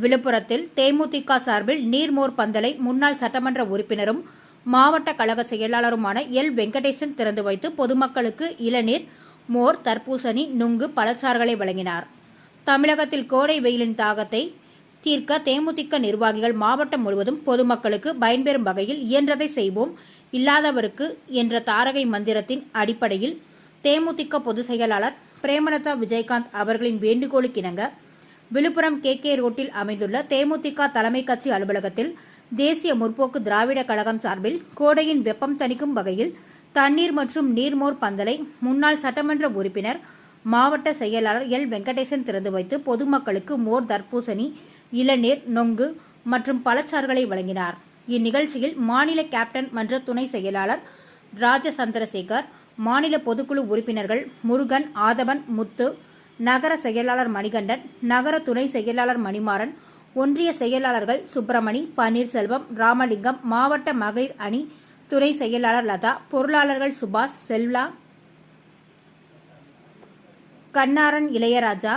விழுப்புரத்தில் தேமுதிக சார்பில் நீர்மோர் பந்தலை முன்னாள் சட்டமன்ற உறுப்பினரும் மாவட்ட கழக செயலாளருமான எல். வெங்கடேசன் திறந்து வைத்து பொதுமக்களுக்கு இளநீர் மோர் தர்பூசணி நுங்கு பழச்சாறுகளை வழங்கினார். தமிழகத்தில் கோடை வெயிலின் தாகத்தை தீர்க்க தேமுதிக நிர்வாகிகள் மாவட்டம் முழுவதும் பொதுமக்களுக்கு பயன்பெறும் வகையில் இயன்றதை செய்வோம் இல்லாதவருக்கு என்ற தாரகை மந்திரத்தின் அடிப்படையில் தேமுதிக பொதுச் செயலாளர் பிரேமலதா விஜயகாந்த் அவர்களின் வேண்டுகோளுக்கிணங்க விழுப்புரம் கே கே ரோட்டில் அமைந்துள்ள தேமுதிக தலைமை கட்சி அலுவலகத்தில் தேசிய முற்போக்கு திராவிட கழகம் சார்பில் கோடையின் வெப்பம் தணிக்கும் வகையில் தண்ணீர் மற்றும் நீர்மோர் பந்தலை முன்னாள் சட்டமன்ற உறுப்பினர் மாவட்ட செயலாளர் எல். வெங்கடேசன் திறந்து வைத்து பொதுமக்களுக்கு மோர் தர்பூசணி இளநீர் நொங்கு மற்றும் பழச்சாறுகளை வழங்கினார். இந்நிகழ்ச்சியில் மாநில கேப்டன் மன்ற துணை செயலாளர் ராஜ சந்திரசேகர் மாநில பொதுக்குழு உறுப்பினர்கள் முருகன் ஆதவன் முத்து நகர செயலாளர் மணிகண்டன் நகர துணை செயலாளர் மணிமாறன் ஒன்றிய செயலாளர்கள் சுப்பிரமணி பன்னீர்செல்வம் ராமலிங்கம் மாவட்ட மகளிர் அணி துணை செயலாளர் லதா பொருளாளர்கள் சுபாஷ் செல்வா கண்ணாரன் இளையராஜா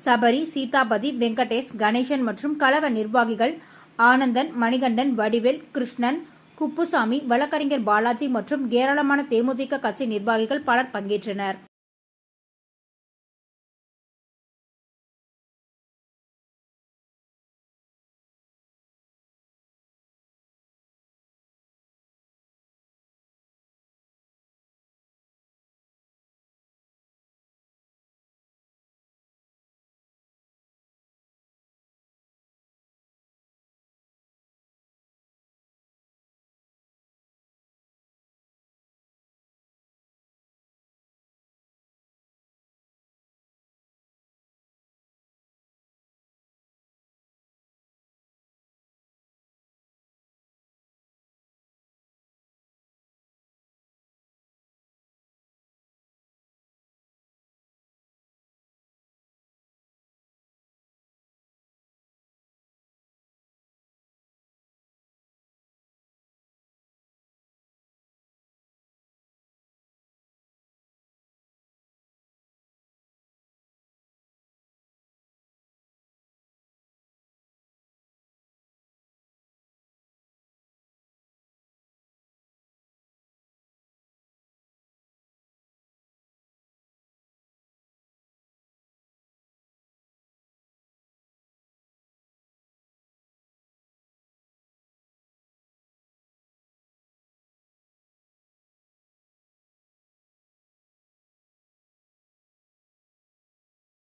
சபரி சீதாபதி வெங்கடேஷ் கணேசன் மற்றும் கழக நிர்வாகிகள் ஆனந்தன் மணிகண்டன் வடிவேல் கிருஷ்ணன் குப்புசாமி வழக்கறிஞர் பாலாஜி மற்றும் ஏராளமான தேமுதிக கட்சி நிர்வாகிகள் பலர் பங்கேற்றனர்.